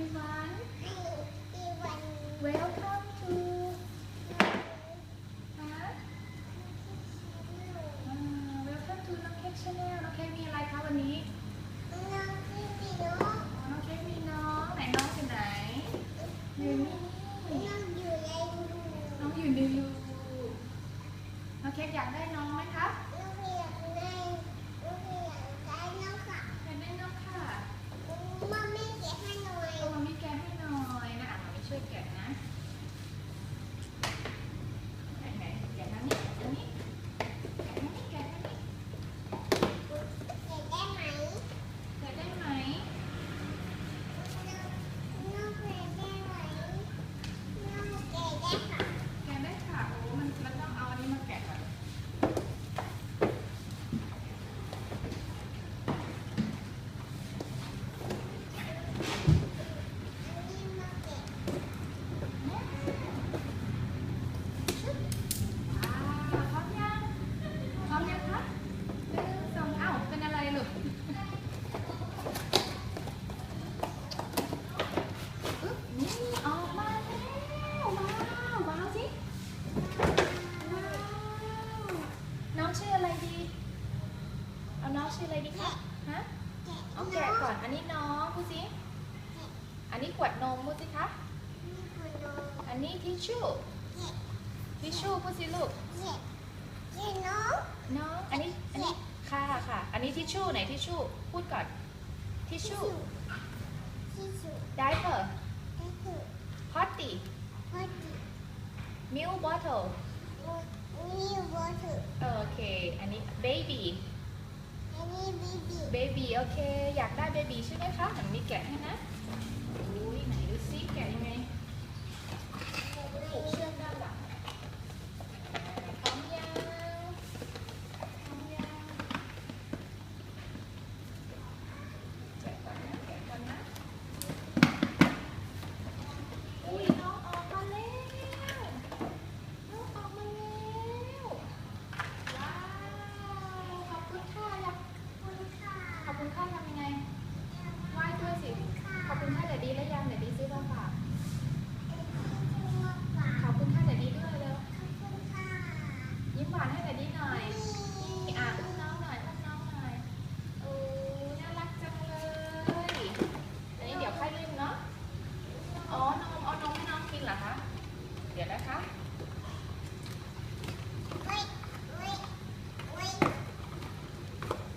everyone ให้อีวัน welcome to ฮะอ่า welcome to น้องเค้กชาแนลน้องเค้กมีอะไรคะวันนี้น้องพี่พี่น้องอ๋อน้องเค้กมีน้องไหนน้องอยู่ไหนอยู่นี่น้องอยู่ในรูน้องอยู่ในรูน้องเค้กอยากได้น้องไหมคะน้องพี่อยากได้น้องพี่อยากได้น้องค่ะอ ช่วยแกะนะไหนไหนแกะทางนี้แกะทางนี้แกะทางนี้แกะทางนี้ เก็บได้ไหม แกะได้ไหม น้องเก็บได้ไหมน้องเก็บได้ค่ะ แกะได้ค่ะโอ้มันมันต้องเอาอันนี้มาแกะก่อน อันนี้มาเก็บ ว้าวพร้อมยังพร้อมยังคะหนึ่งสองเอ้าเป็นอะไรลูกอึ๊บนี่ออกมาแล้วว้าวว้าวสิว้าวน้องชื่ออะไรดีเอา น้องชื่ออะไรดีคะฮะเก็บเอาแกะก่อน อันนี้น้องพูดสิ อันนี้ขวดนมพูดสิคะนี่คือน้องอันนี้ทิชชู่เก็บทิชชู่พูดสิลูกเก็บเก็บน้องน้องอันนี้อันนี้ค่ะค่ะ อันนี้ทิชชู่ไหนทิชชู่ พูดก่อน ทิชชู่ที่สุดไดเปอร์ก็คือพอตตี้พอดีมิลบอทเทิลนี่วอเตอร์โอเค อันนี้เบบี้อันนี้บี บีโอเค อยากได้เบบีใช่ไหมคะหนูมีแกะให้นะอุ้ยไหนดูซิแกะยังไง ดี๋ยวดีแล้วยังเดี๋ยวดีซื้อมาฝากขอบคุณค่ะเดี๋ยวดีด้วยเร็วยิ้มหวานให้เดี๋ยวดีหน่อยนี่อะอุ้มน้องหน่อยอุ้มน้องหน่อยโอ้น่ารักจังเลยอันนี้เดี๋ยวค่อยลืมเนาะอ๋อนมเอานมให้น้องกินเหรอคะเดี๋ยวนะคะ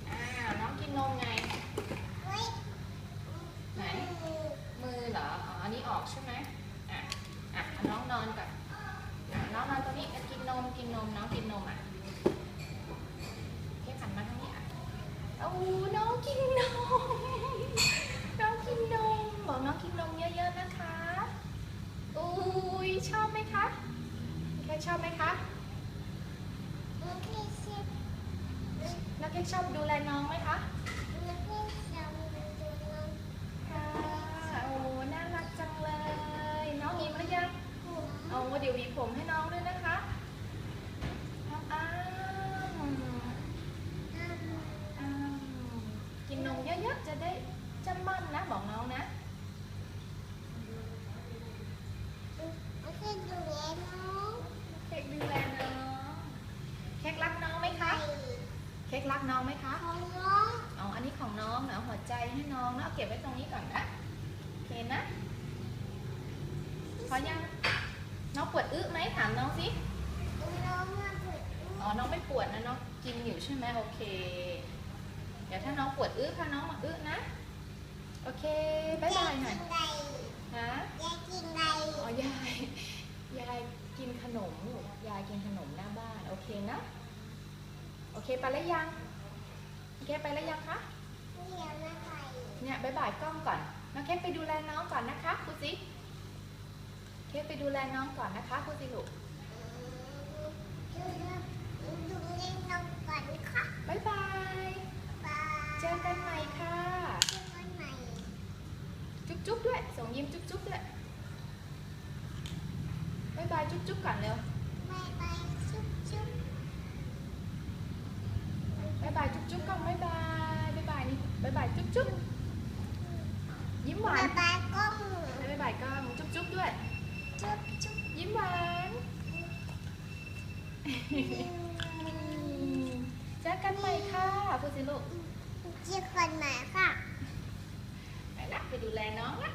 อ่า น้องกินนมไง ไหน มือเหรอ อ๋อ อันนี้ออกใช่ไหมอะ อะเอาน้องนอนก่อนอะน้องนอนตรงนี้อะกินนม กินนม น้องกินนมอะแค่หันมาทางนี้อะโอ้น้องกินนม น้องกินนม บอกน้องกินนมเยอะๆนะคะอุ้ยชอบไหมคะ แค่ชอบไหมคะน้องเค้กชอบดูแลน้องไหมคะค่โอ้น่ารักจังเลย น้องยิ้มหรือยังเอาเดี๋ยวหวีผมให้น้องด้วยนะคะอ้าวอ้าวอ้าวกินนมเยอะๆจะได้จำมั่นนะบอกน้องนะเค้ก ดูแลน้อง เค้กรักน้องไหมคะ เค้กรักน้องไหมคะอ๋อ อันนี้ของน้องนะหัวใจให้น้องนะเอาเก็บไว้ตรงนี้ก่อนนะโอเคนะ พอยัง น้องปวดอึไหมถามน้องสิอ๋อ น้องไม่ปวดนะน้องกินอยู่ใช่ไหมโอเค เดี๋ยวถ้าน้องปวดอึพาน้องมาอึนะ โอเค บ๊ายบายหน่อย ฮะอ๋อยายยายกิ นขนมลูกยายกินขนมหน้าบ้าน โอเคนะ โอเคไปแล้วยังโอเคไปแล้วยังคะเนี่ยบายบายกล้องก่อนน้องเค้กไปดูแลน้องก่อนนะคะครูซิเค้กไปดูแลน้องก่อนนะคะครูซิลูกบายบายเจอกันใหม่ค่ะ จุ๊บจุ๊บด้วยส่งยิ้มจุ๊บจุ๊บด้วย บายบายจุ๊บจุ๊บก่อนเร็วบายบายจุ๊บจุ๊บกล้อง บายบายบายบายนี่บายบายจุ๊บจุ๊บยิ้มหวาน Bye bye con จุ๊บจุ๊บยิ้มหวานเจอกันใหม่ค่ะพูดสิลูกเจอคนใหม่ค่ะ ไปละไปดูแลน้องละ